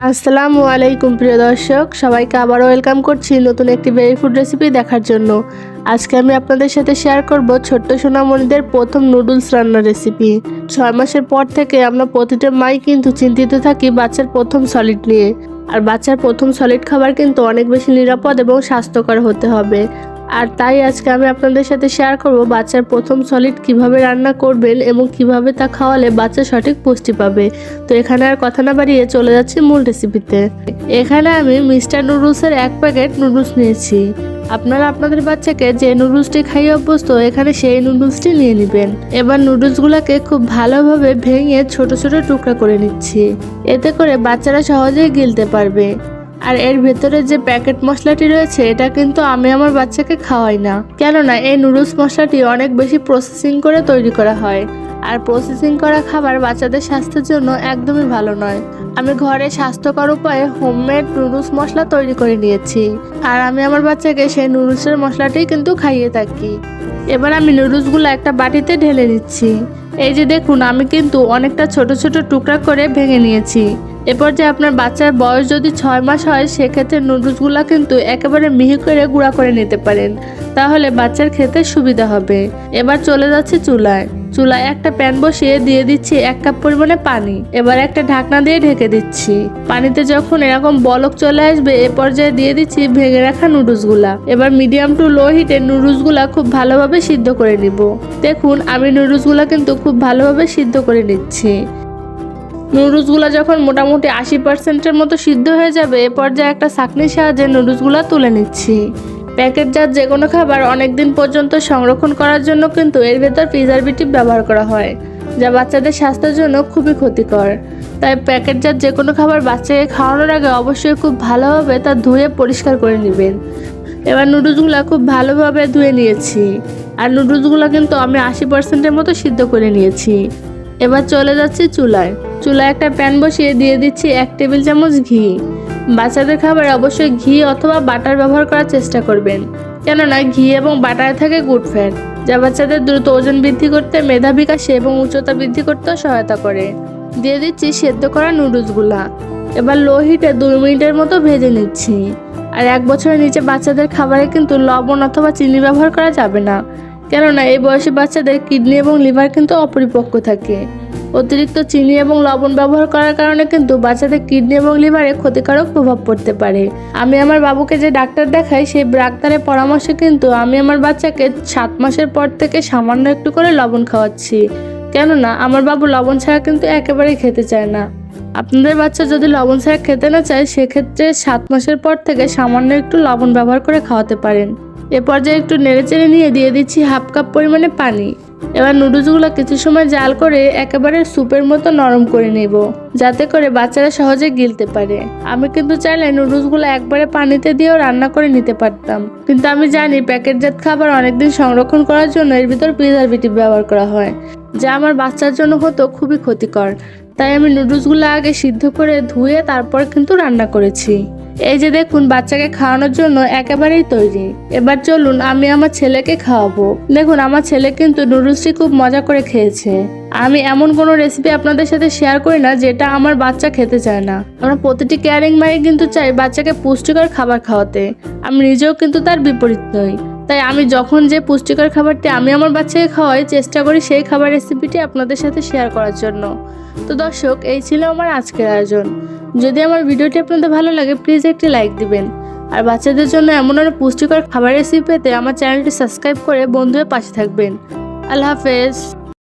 আসসালামু আলাইকুম, প্রিয় দর্শক। সবাইকে আবারও ওয়েলকাম করছি নতুন একটি ভেরি ফুড রেসিপি দেখার জন্য। আজকে আমি আপনাদের সাথে শেয়ার করব ছোট্ট সোনামণিদের প্রথম নুডলস রান্নার রেসিপি ছয় মাসের পর থেকে আমরা প্রতিটা মাই কিন্তু চিন্তিত থাকি বাচ্চার প্রথম সলিড নিয়ে। আর বাচ্চার প্রথম সলিড খাবার কিন্তু অনেক বেশি নিরাপদ এবং স্বাস্থ্যকর হতে হবে। আর তাই আজকে আমি আপনাদের সাথে শেয়ার করব বাচ্চার প্রথম সলিড কীভাবে রান্না করবেন এবং কীভাবে তা খাওয়ালে বাচ্চা সঠিক পুষ্টি পাবে। তো এখানে আর কথা না বাড়িয়ে চলে যাচ্ছি মূল রেসিপিতে এখানে আমি মিস্টার নুডলসের এক প্যাকেট নুডলস নিয়েছি। আপনারা আপনাদের বাচ্চাকে যে নুডলসটি খাইয়ে অভ্যস্ত, এখানে সেই নুডলসটি নিয়ে নেবেন। এবার নুডলসগুলোকে খুব ভালোভাবে ভেঙে ছোট ছোট টুকরা করে নিচ্ছি। এতে করে বাচ্চারা সহজেই গিলতে পারবে। আর এর ভেতরে যে প্যাকেট মশলাটি রয়েছে, এটা কিন্তু আমি আমার বাচ্চাকে খাওয়াই না। কেননা এই নুডলস মশলাটি অনেক বেশি প্রসেসিং করে তৈরি করা হয়। আর প্রসেসিং করা খাবার বাচ্চাদের স্বাস্থ্যের জন্য একদমই ভালো নয়। আমি ঘরে স্বাস্থ্যকর উপায়ে হোমমেড নুডলস মশলা তৈরি করে নিয়েছি। আর আমি আমার বাচ্চাকে সেই নুডলসের মশলাটাই কিন্তু খাইয়ে থাকি। এবার আমি নুডলসগুলো একটা বাটিতে ঢেলে নিচ্ছি। এই যে দেখুন, আমি কিন্তু অনেকটা ছোট ছোট টুকরা করে ভেঙে নিয়েছি। এরপর যে আপনার বাচ্চার বয়স যদি ছয় মাস হয়, সেক্ষেত্রে নুডলসগুলো কিন্তু একেবারে মিহি করে গুঁড়া করে নিতে পারেন। তাহলে বাচ্চার খেতে সুবিধা হবে। এবার চলে যাচ্ছে চুলায়। চুলায় একটা প্যান বসিয়ে দিয়ে দিচ্ছি এক কাপ পরিমাণে পানি। এবার একটা ঢাকনা দিয়ে ঢেকে দিচ্ছি। পানিতে যখন এরকম বলক চলে আসবে, এ পর্যায়ে দিয়ে দিচ্ছি ভেঙে রাখা নুডলসগুলা। এবার মিডিয়াম টু লো হিটে নুডলসগুলা খুব ভালোভাবে সিদ্ধ করে নিব। দেখুন, আমি নুডলসগুলা কিন্তু খুব ভালোভাবে সিদ্ধ করে নিচ্ছি। নুডলসগুলো যখন মোটামুটি আশি পার্সেন্টের মতো সিদ্ধ হয়ে যাবে, এ পর্যায়ে একটা ছাঁকনির সাহায্যে নুডলসগুলো তুলে নিচ্ছি। প্যাকেটজাত যে কোনো খাবার অনেক দিন পর্যন্ত সংরক্ষণ করার জন্য কিন্তু এর ভেতর প্রিজারভেটিভ ব্যবহার করা হয়, যা বাচ্চাদের স্বাস্থ্যের জন্য খুবই ক্ষতিকর। তাই প্যাকেটজাত যে কোনো খাবার বাচ্চাকে খাওয়ানোর আগে অবশ্যই খুব ভালোভাবে তা ধুয়ে পরিষ্কার করে নেবেন। এবার নুডলসগুলো খুব ভালোভাবে ধুয়ে নিয়েছি, আর নুডলসগুলো কিন্তু আমি আশি পার্সেন্টের মতো সিদ্ধ করে নিয়েছি। এবার চলে যাচ্ছি চুলায়। চুলায় একটা প্যান বসিয়ে দিয়ে দিচ্ছি এক টেবিল চামচ ঘি। বাচ্চাদের খাবার অবশ্যই ঘি অথবা বাটার ব্যবহার করার চেষ্টা করবেন। কেননা ঘি এবং বাটারে থাকে গুড ফ্যাট, যা বাচ্চাদের দ্রুত ওজন বৃদ্ধি করতে, মেধা বিকাশে এবং উচ্চতা বৃদ্ধি করতেও সহায়তা করে। দিয়ে দিচ্ছি সেদ্ধ করা নুডলসগুলা। এবার লো হিটে দুই মিনিটের মতো ভেজে নিচ্ছি। আর এক বছরের নিচে বাচ্চাদের খাবারে কিন্তু লবণ অথবা চিনি ব্যবহার করা যাবে না। কেননা এই বয়সী বাচ্চাদের কিডনি এবং লিভার কিন্তু অপরিপক্ক থাকে। অতিরিক্ত চিনি এবং লবণ ব্যবহার করার কারণে কিন্তু বাচ্চাদের কিডনি এবং লিভারে ক্ষতিকারক প্রভাব পড়তে পারে। আমি আমার বাবুকে যে ডাক্তার দেখাই, সেই ডাক্তারের পরামর্শে কিন্তু আমি আমার বাচ্চাকে সাত মাসের পর থেকে সামান্য একটু করে লবণ খাওয়াচ্ছি। কেননা, আমার বাবু লবণ ছাড়া কিন্তু একেবারেই খেতে চায় না। আপনাদের বাচ্চা যদি লবণ ছাড়া খেতে না চায়, সেক্ষেত্রে সাত মাসের পর থেকে সামান্য একটু লবণ ব্যবহার করে খাওয়াতে পারেন। এ পর্যায়ে একটু নেড়েচেড়ে নিয়ে দিয়ে দিচ্ছি হাফ কাপ পরিমাণে পানি। এবার নুডলসগুলো কিছু সময় জাল করে একেবারে স্যুপের মতো নরম করে নেব, যাতে করে বাচ্চারা সহজে গিলতে পারে। আমি কিন্তু চাইলে নুডলসগুলো একবারে পানিতে দিয়েও রান্না করে নিতে পারতাম। কিন্তু আমি জানি প্যাকেটজাত খাবার অনেকদিন সংরক্ষণ করার জন্য এর ভিতর প্রিজারভেটিভ ব্যবহার করা হয়, যা আমার বাচ্চার জন্য হতো খুবই ক্ষতিকর। তাই আমি নুডলসগুলো আগে সিদ্ধ করে ধুয়ে তারপর কিন্তু রান্না করেছি। এই যে দেখুন, বাচ্চাকে খাওয়ানোর জন্য একেবারেই তৈরি। এবার চলুন, আমি আমার ছেলেকে খাওয়াবো। দেখুন, আমার ছেলে কিন্তু নুডলসটি খুব মজা করে খেয়েছে। আমি এমন কোনো রেসিপি আপনাদের সাথে শেয়ার করি না, যেটা আমার বাচ্চা খেতে চায় না। আমরা প্রতিটি কেয়ারিং মায়ের কিন্তু চাই বাচ্চাকে পুষ্টিকর খাবার খাওয়াতে। আমি নিজেও কিন্তু তার বিপরীত নই। তাই আমি যখন যে পুষ্টিকর খাবারটি আমি আমার বাচ্চাকে খাওয়াই, চেষ্টা করি সেই খাবার রেসিপিটি আপনাদের সাথে শেয়ার করার জন্য। তো দর্শক, এই ছিল আমার আজকের আয়োজন। যদি আমার ভিডিওটি আপনাদের ভালো লাগে প্লিজ একটি লাইক দিবেন। আর বাচ্চাদের জন্য এমন অনেক পুষ্টিকর খাবার রেসিপি পেতে আমার চ্যানেলটি সাবস্ক্রাইব করে বন্ধুদের পাশে থাকবেন। আল্লাহ হাফেজ।